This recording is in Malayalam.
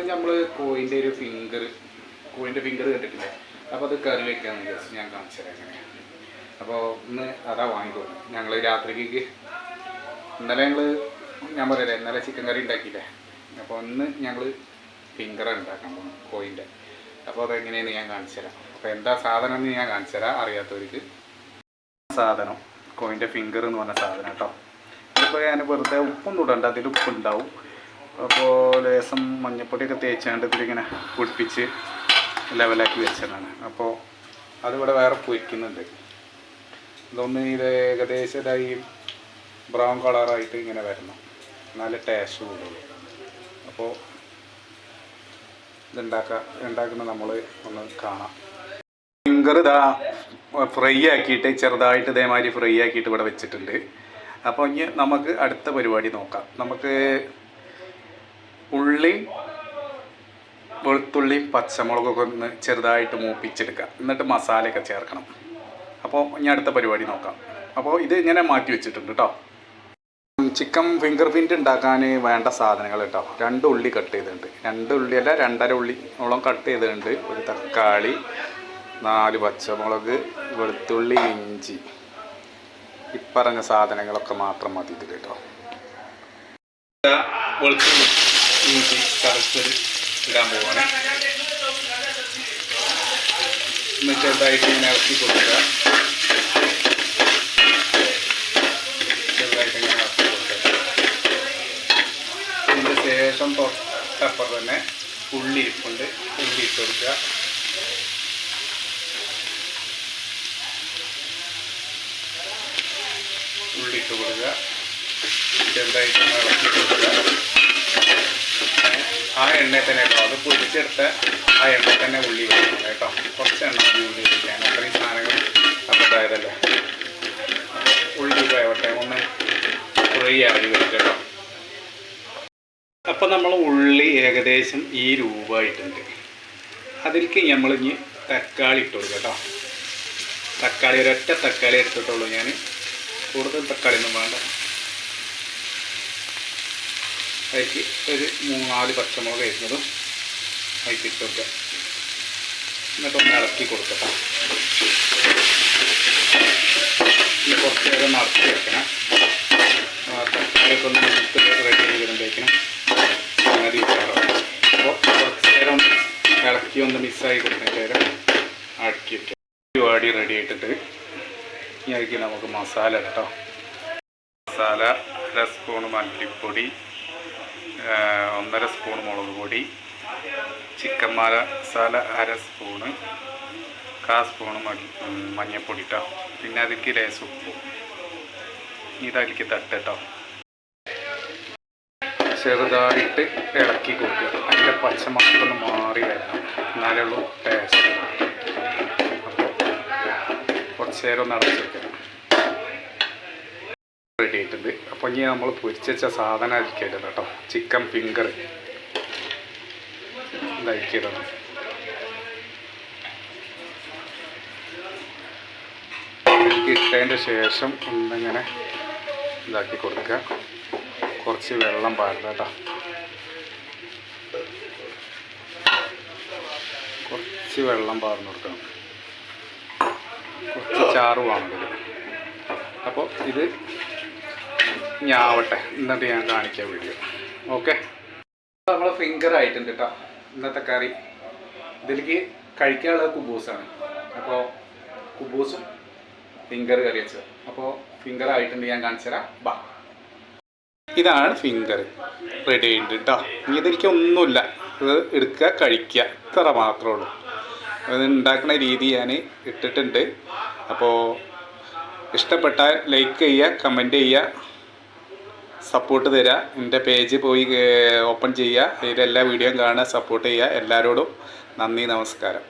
നമ്മൾ കോയിന്റെ ഒരു ഫിംഗർ കോയിന്റെ ഫിംഗർ കണ്ടിട്ടില്ലേ? അപ്പോൾ അത് കറി വെക്കാന്ന് വിചാരിച്ചു ഞാൻ കാണിച്ചു തരാം എങ്ങനെയാണ് അപ്പോൾ ഇന്ന് അതാ വാങ്ങിക്കൊള്ളു ഞങ്ങൾ രാത്രിക്ക് ഇന്നലെ ഞങ്ങൾ ഞാൻ പറയല്ലേ ഇന്നലെ ചിക്കൻ കറി ഉണ്ടാക്കിയില്ലേ? അപ്പോൾ ഇന്ന് ഞങ്ങൾ ഫിംഗർ ഉണ്ടാക്കാൻ പോകും കോയിന്റെ അപ്പോൾ അതെങ്ങനെയാണ് ഞാൻ കാണിച്ചു തരാം. അപ്പോൾ എന്താ സാധനം എന്ന് ഞാൻ കാണിച്ചു തരാം അറിയാത്തവർക്ക്. സാധനം കോയിന്റെ ഫിംഗർ എന്ന് പറഞ്ഞ സാധനം കേട്ടോ. ഇപ്പോൾ ഞാൻ വെറുതെ ഉപ്പൊന്നും ഇടണ്ട അതിൽ ഉപ്പുണ്ടാവും. അപ്പോൾ ലേസം മഞ്ഞപ്പൊടിയൊക്കെ തേച്ചാണ്ട് ഇതിലിങ്ങനെ പൊടിപ്പിച്ച് ലെവലാക്കി വെച്ചതാണ്. അപ്പോൾ അതിവിടെ വേറെ പൊരിക്കുന്നുണ്ട്. ഇതൊന്ന് ഇത് ഏകദേശം ഇതായി ബ്രൗൺ കളറായിട്ട് ഇങ്ങനെ വരണം. നല്ല ടേസ്റ്റ് കൂടുള്ളൂ. അപ്പോൾ ഇതുണ്ടാക്കുക ഉണ്ടാക്കുന്നത് നമ്മൾ ഒന്ന് കാണാം. ഫിംഗർ ഇതാ ഫ്രൈ ആക്കിയിട്ട് ചെറുതായിട്ട് ഇതേമാതിരി ഫ്രൈ ആക്കിയിട്ട് ഇവിടെ വെച്ചിട്ടുണ്ട്. അപ്പോൾ ഇനി നമുക്ക് അടുത്ത പരിപാടി നോക്കാം. നമുക്ക് ഉള്ളി വെളുത്തുള്ളിയും പച്ചമുളകൊക്കെ ഒന്ന് ചെറുതായിട്ട് മൂപ്പിച്ചെടുക്കുക. എന്നിട്ട് മസാലയൊക്കെ ചേർക്കണം. അപ്പോൾ ഇനി അടുത്ത പരിപാടി നോക്കാം. അപ്പോൾ ഇത് ഇങ്ങനെ മാറ്റി വെച്ചിട്ടുണ്ട് കേട്ടോ ചിക്കൻ ഫിംഗർ പ്രിന്റ് ഉണ്ടാക്കാൻ വേണ്ട സാധനങ്ങൾ കേട്ടോ രണ്ട് ഉള്ളി കട്ട് ചെയ്തിട്ടുണ്ട്. രണ്ട് ഉള്ളിയല്ല രണ്ടര ഉള്ളിയോളം കട്ട് ചെയ്തിട്ടുണ്ട്. ഒരു തക്കാളി നാല് പച്ചമുളക് വെളുത്തുള്ളി ഇഞ്ചി. ഇപ്പറഞ്ഞ സാധനങ്ങളൊക്കെ മാത്രം മതി ഇതിൽ കേട്ടോ വെളുത്തുള്ളി. ഇഞ്ചി ചതച്ചത് ഇടാൻ പോവാണ്. ഒന്ന് ചെറുതായിട്ട് ഇങ്ങനെ ഇറക്കി കൊടുക്കുക. ചെറുതായിട്ട് ഇങ്ങനെ ഇറക്കി കൊടുക്കുക. അതിന് ശേഷം തൊട്ടപ്പുറം തന്നെ ഉള്ളി ഇരിപ്പുണ്ട്. ഉള്ളി ഇട്ട് കൊടുക്കുക. ഉള്ളി ഇട്ട് കൊടുക്കുക. ചെറുതായിട്ട് ഇറക്കി കൊടുക്കുക. ആ എണ്ണയിൽ തന്നെ കേട്ടോ. അത് പൊരിച്ചെടുത്ത ആ എണ്ണയിൽ തന്നെ ഉള്ളി വെക്കണം കേട്ടോ. കുറച്ച് എണ്ണ ഉള്ളി വെക്കാൻ അത്രയും സാധനങ്ങൾ അപ്പതായതല്ലേ ഉള്ളി പോയവട്ടെ ഒന്ന് കുറേ അരി അപ്പം അപ്പോൾ നമ്മൾ ഉള്ളി ഏകദേശം ഈ രൂപമായിട്ടുണ്ട്. അതിലേക്ക് നമ്മൾ ഇനി തക്കാളി ഇട്ടോളൂ കേട്ടോ. തക്കാളി ഒരൊറ്റ തക്കാളി എടുത്തിട്ടുള്ളൂ ഞാൻ കൂടുതൽ തക്കാളി ഒന്നും വേണ്ട. അതിലേക്ക് ഒരു മൂന്നാൽ പച്ചമുളക് വരുന്നതും അതിലേക്ക് ഇട്ട് കൊടുക്കുക എന്നിട്ടൊന്ന് ഇളക്കി കൊടുക്കട്ടെ ഇനി കുറച്ച് നേരം നടത്തി വെക്കണം. തക്കാളിയൊക്കെ ഒന്ന് എടുത്ത് റെഡി ചെയ്ത് വരുമ്പോഴേക്കണം സംഗതി ഉഷാറാവും അപ്പോൾ കുറച്ച് നേരം ഇളക്കി ഒന്ന് മിസ്സായി കൊടുക്കുന്ന നേരം അടുക്കി വയ്ക്കാം പരിപാടി റെഡി ആയിട്ടിട്ട് ഇനി അതിലേക്ക് നമുക്ക് മസാല കേട്ടോ മസാല അര സ്പൂൺ മല്ലിപ്പൊടി ഒന്നര സ്പൂൺ മുളക് പൊടി ചിക്കൻ മസാല അര സ്പൂണ് കാ സ്പൂണ് മഞ്ഞൾപ്പൊടി കേട്ടോ പിന്നെ അതിലേക്ക് ലേസ് ഉപ്പ്. ഇതതിലേക്ക് തട്ട് കേട്ടോ ചെറുതായിട്ട് ഇളക്കി കൊടുക്കുക. അതിന്റെ പച്ചമണക്കൊന്ന് മാറി വരണം. എന്നാലേ ഉള്ളൂ ടേസ്റ്റ് കുറച്ച് നേരം ഒന്ന് അടച്ചു റെഡി ആയിട്ടുണ്ട് അപ്പോൾ ഇനി നമ്മൾ പൊരിച്ച് വെച്ച സാധനം അരിക്കേണ്ടത് കേട്ടോ. Chicken finger. ഇതരിക്കരുത് ഇട്ടതിന്റെ ശേഷം ഒന്നിങ്ങനെ ഇതാക്കി കൊടുക്കുക. കുറച്ച് വെള്ളം പാടില്ല കേട്ടോ. കുറച്ച് വെള്ളം പാർന്ന് കൊടുക്കണം. കുറച്ച് ചാറ് വാങ്ങരുത് അപ്പോൾ ഇത് ഞാവട്ടെ എന്നിട്ട് ഞാൻ കാണിക്കാം വീഡിയോ ഓക്കെ നമ്മൾ ഫിംഗർ ആയിട്ടുണ്ട് കേട്ടോ ഇന്നത്തെ കറി. ഇതിലേക്ക് കഴിക്കാനുള്ളത് കുബൂസാണ്. അപ്പോൾ കുബൂസും ഫിംഗർ കറി വെച്ചത്. അപ്പോൾ ഫിംഗർ ആയിട്ടുണ്ട് ഞാൻ കാണിച്ചു തരാം. ബാ. ഇതാണ് ഫിംഗർ റെഡി ആയിട്ടുണ്ട് കേട്ടോ ഇനി ഇതെനിക്ക് ഒന്നുമില്ല. ഇത് എടുക്കുക കഴിക്കുക. ഇത്ര മാത്രമേ ഉള്ളൂ. അത് ഉണ്ടാക്കുന്ന രീതി ഞാൻ ഇട്ടിട്ടുണ്ട്. അപ്പോൾ ഇഷ്ടപ്പെട്ടാൽ ലൈക്ക് ചെയ്യുക കമന്റ് ചെയ്യുക. സപ്പോർട്ട് തരിക എന്റെ പേജ് പോയി ഓപ്പൺ ചെയ്യുക. അതിലെല്ലാ വീഡിയോയും കാണുക. സപ്പോർട്ട് ചെയ്യുക. എല്ലാവരോടും നന്ദി നമസ്കാരം.